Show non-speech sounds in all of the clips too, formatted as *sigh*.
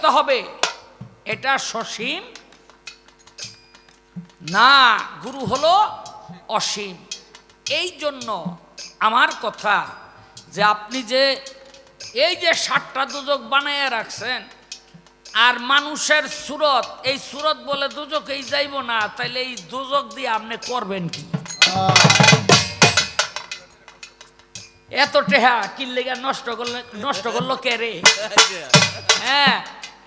ক্ষতিগ্রস্ত হবে এটা সসীম না গুরু হলো অসীম। এই জন্য আমার কথা যে আপনি যে এই যে সাতটা দুজক বানাইয়া রাখছেন আর মানুষের সুরত এই সুরত বলে দুজকেই যাইব না তাইলে এই দুজক দিয়ে আপনি করবেন কি? এত টেহা কিল্লেগা নষ্ট করলে নষ্ট করল কে রে? *laughs* হ্যাঁ।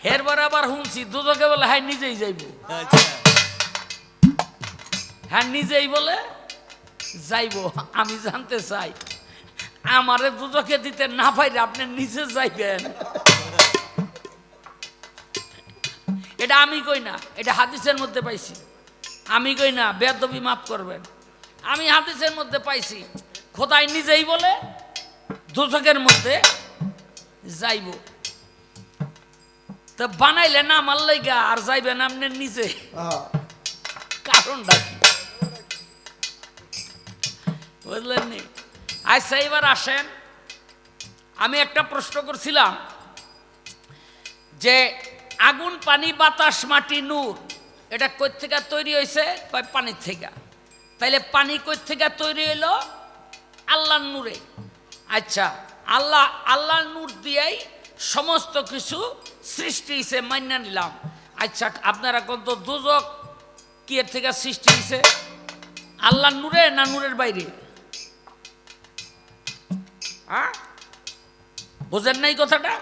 হের বার আবার শুনছি দুজকে বলে হ্যাঁ নিজেই যাইব। হ্যাঁ নিজেই বলে যাইব আমি জানতে চাই। আমারে দুজকে দিতে না পাইলে আপনি নিজে যাইবেন। এটা আমি কই না এটা হাদিসের মধ্যে পাইছি। আমি কই না বেদবি মাফ করবেন। আমি হাদিসের মধ্যে পাইছি খোদাই নিজেই বলে দুচকের মধ্যে যাইব। তো বানাইলে না আমার লাইগা আর যাইবেন আপনি নিজে কারণটা কি? বুঝলেন নি? আচ্ছা এবার আসেন। আমি একটা প্রশ্ন করছিলাম যে আগুন পানি বাতাস মাটি নূর এটা কই থেকে তৈরি হয়েছে পানির থেকে। তাইলে পানি কই থেকে তৈরি হইল? আল্লাহর নূরে। আচ্ছা আল্লাহ আল্লাহর নূর দিয়েই সমস্ত কিছু সৃষ্টি হয়েছে মান্য নিলাম। আচ্ছা আপনারা কত দুজক কি এর থেকে সৃষ্টি হয়েছে আল্লাহ নূরে না নূরের বাইরে? হ্যাঁ বুঝেন নাই কথাটা?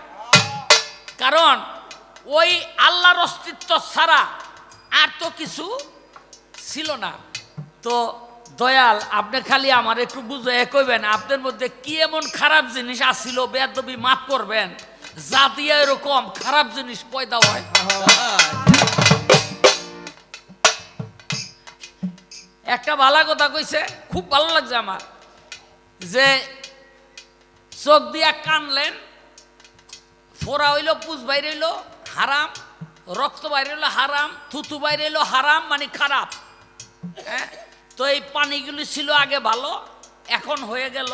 কারণ ওই আল্লাহর অস্তিত্ব ছাড়া আর তো কিছু ছিল না। তো দয়াল, আপনি খালি আমার একটু বুঝে কইবেন, আপনার মধ্যে কি এমন খারাপ জিনিস আসছিল বেদবি মাফ করবেন? যা দিয়ে এরকম খারাপ জিনিস পয়দা হয় একটা ভালো কথা কইছে, খুব ভালো লাগছে আমার, যে চোখ দিয়া কানলেন ফোরা হইল পুষ বাইরে হইল, হারাম, রক্ত বাইরে হইল, হারাম থুতু বাইরে হইল, হারাম মানে খারাপ হ্যাঁ? তো এই পানিগুলি ছিল আগে ভালো, এখন হয়ে গেল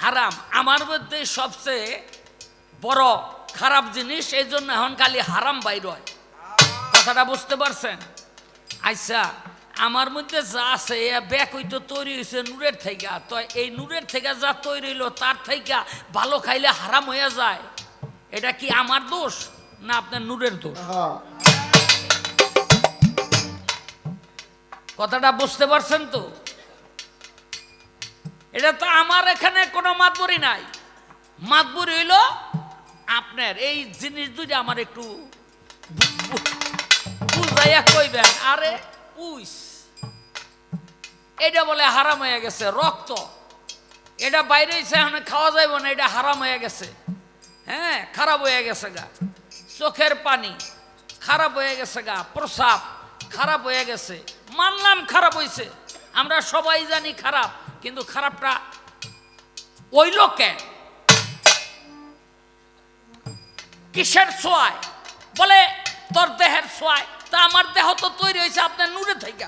হারাম। আমার মধ্যে সবচেয়ে বড় খারাপ জিনিস এই জন্য এখন খালি হারাম বাইর হয়। কথাটা বুঝতে পারছেন? আচ্ছা আমার মধ্যে যা আছে এ ব্যাগ হইতো তৈরি হয়েছে নূরের থেকে তো এই নূরের থেকে যা তৈরি হইল তার থেকে ভালো খাইলে হারাম হয়ে যায়। এটা কি আমার দোষ না আপনার নূরের দোষ? কথাটা বুঝতে পারছেন তো? এটা তো আমার এখানে কোনো মাতবরি নাই। মাতবরি হইল আপনার, এই জিনিস দুইটা আমার একটু বুঝাইয়া কইবেন, আরে, উইস, এটা বলে হারাম হয়ে গেছে, রক্ত। এটা বাইরে এখন খাওয়া যাইব না, এটা হারাম হয়ে গেছে। হ্যাঁ খারাপ হয়ে গেছে গা। চোখের পানি, খারাপ হয়ে গেছে গা, প্রসাব খারাপ হয়ে গেছে। মানলাম খারাপ হয়েছে আমরা সবাই জানি খারাপ, কিন্তু খারাপটা ওই লোকে কিসের সোয়ায় বলে তোর দেহের সোয়ায় তা আমার দেহ তো তৈরি হয়েছে আপনার নূরে থেকে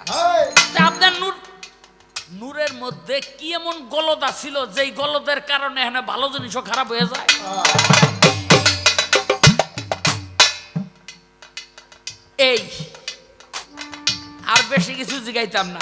তা আপনার নূর নূরের মধ্যে কি এমন গলদা ছিল যেই গলদের কারণে এখানে ভালো জিনিসও খারাপ হয়ে যায়? এই আর বেশি কিছু জিগাইতাম না।